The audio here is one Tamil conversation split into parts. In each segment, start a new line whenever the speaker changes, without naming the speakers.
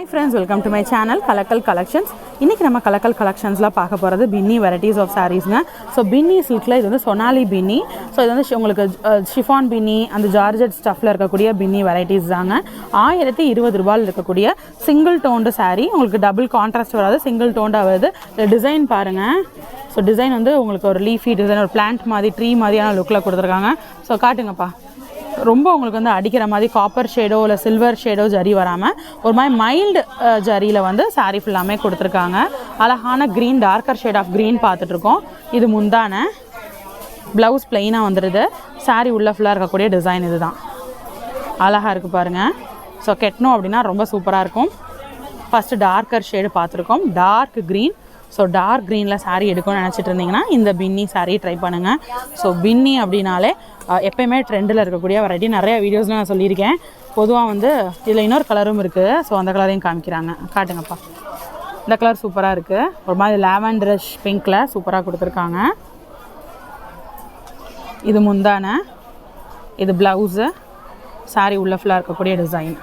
Hi friends welcome to my channel Kalakkal collections இன்றைக்கி நம்ம கலக்கல் கலெக்ஷன்ஸில் பார்க்க போகிறது பின்னி வெரைட்டிஸ் ஆஃப் சாரீஸ்ங்க ஸோ பின்னி சில்கில் இது வந்து சொனாலி பின்னி ஸோ இது வந்து உங்களுக்கு ஷிஃபான் பின்னி அந்த ஜார்ஜட் ஸ்டஃப்பில் இருக்கக்கூடிய பின்னி வெரைட்டிஸ் தாங்க. ஆயிரத்தி இருபது ரூபாயில் இருக்கக்கூடிய சிங்கிள் டோண்டு சாரீ உங்களுக்கு டபுள் கான்ட்ராஸ்ட் வராது சிங்கிள் டோண்டாக வருது. டிசைன் பாருங்கள் ஸோ டிசைன் வந்து உங்களுக்கு ஒரு லீஃபி டிசைன் ஒரு பிளான்ட் மாதிரி ட்ரீ மாதிரியான லுக்கில் கொடுத்துருக்காங்க. ஸோ காட்டுங்கப்பா. ரொம்ப உங்களுக்கு வந்து அடிக்கிற மாதிரி காப்பர் ஷேடோ இல்லை சில்வர் ஷேடோ ஜரி வராமல் ஒரு மாதிரி மைல்டு ஜரியில் வந்து saree ஃபுல்லாமே கொடுத்துருக்காங்க. அழகான green darker shade of green பார்த்துட்ருக்கோம். இது முந்தான. ப்ளவுஸ் பிளெயினாக வந்துடுது saree உள்ள ஃபுல்லாக இருக்கக்கூடிய டிசைன் இதுதான். அழகாக இருக்குது பாருங்கள் ஸோ கெட்டணும் அப்படின்னா ரொம்ப சூப்பராக இருக்கும். ஃபஸ்ட்டு டார்க்கர் ஷேடு பார்த்துருக்கோம். டார்க் க்ரீன் ஸோ டார்க் க்ரீனில் சாரீ எடுக்கணும்னு நினச்சிட்டு இருந்தீங்கன்னா இந்த பின்னி சாரீ ட்ரை பண்ணுங்கள் ஸோ பின்னி அப்படின்னாலே எப்போயுமே எப்பயுமே ட்ரெண்டில் இருக்கக்கூடிய வெரைட்டி நிறைய வீடியோஸில் நான் சொல்லியிருக்கேன். பொதுவாக வந்து இதில் இன்னொரு கலரும் இருக்குது ஸோ அந்த கலரையும் காமிக்கிறாங்க. காட்டுங்கப்பா. இந்த கலர் சூப்பராக இருக்குது ஒரு மாதிரி லாவெண்டரிஷ் பிங்க்கில் சூப்பராக கொடுத்துருக்காங்க. இது முந்தான. இது ப்ளவுஸு சாரி உள்ள ஃபுல்லாக இருக்கக்கூடிய டிசைன்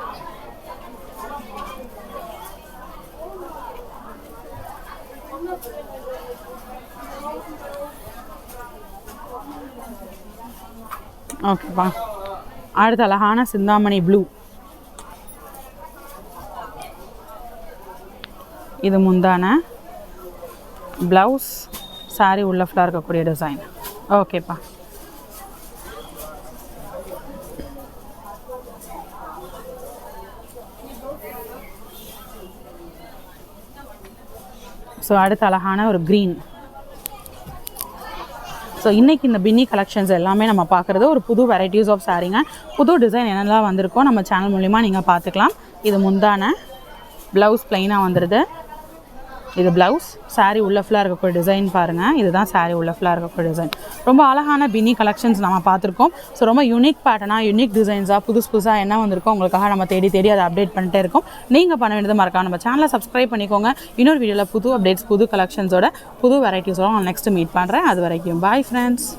ஓகேப்பா அடுத்து அழகான சிந்தாமணி ப்ளூ இது முந்தான ப்ளவுஸ் சாரி உள்ள ஃபுல்லாக இருக்கக்கூடிய டிசைன் ஓகேப்பா ஸோ அடுத்து அழகான ஒரு க்ரீன் ஸோ இன்றைக்கி இந்த பின்னி கலெக்ஷன்ஸ் எல்லாமே நம்ம பார்க்குறது ஒரு புது வெரைட்டிஸ் ஆஃப் சாரீங்க புது டிசைன் என்னெல்லாம் வந்திருக்கோ நம்ம சேனல் மூலிமா நீங்கள் பார்த்துக்கலாம். இது முந்தான ப்ளவுஸ் ப்ளைனாக வந்துடுது இது ப்ளவுஸ் சாரீ உள்ள ஃபுல்லாக இருக்கக்கூடிய டிசைன் பாருங்கள் இதுதான் சாரீ உள்ள ஃபுல்லாக இருக்கக்கூடிய டிசைன் ரொம்ப அழகான பின்னி கலெக்ஷன்ஸ் நம்ம பார்த்துருக்கோம். ஸோ ரொம்ப யூனிக் பேட்டர்னாக யூனிக் டிசைன்ஸாக புதுசு புதுசாக என்ன வந்திருக்கோ உங்களுக்காக நம்ம தேடி தேடி அதை அப்டேட் பண்ணிட்டே இருக்கோம். நீங்கள் பண்ண வேண்டியது மறக்காம நம்ம சேனலை சப்ஸ்கிரைப் பண்ணிக்கோங்க. இன்னொரு வீடியோவில் புது அப்டேட்ஸ் புது கலெக்ஷன்ஸோட புது வெரைட்டிஸோட நான் நெக்ஸ்ட் மீட் பண்ணுறேன் அது வரைக்கும் பாய் ஃப்ரெண்ட்ஸ்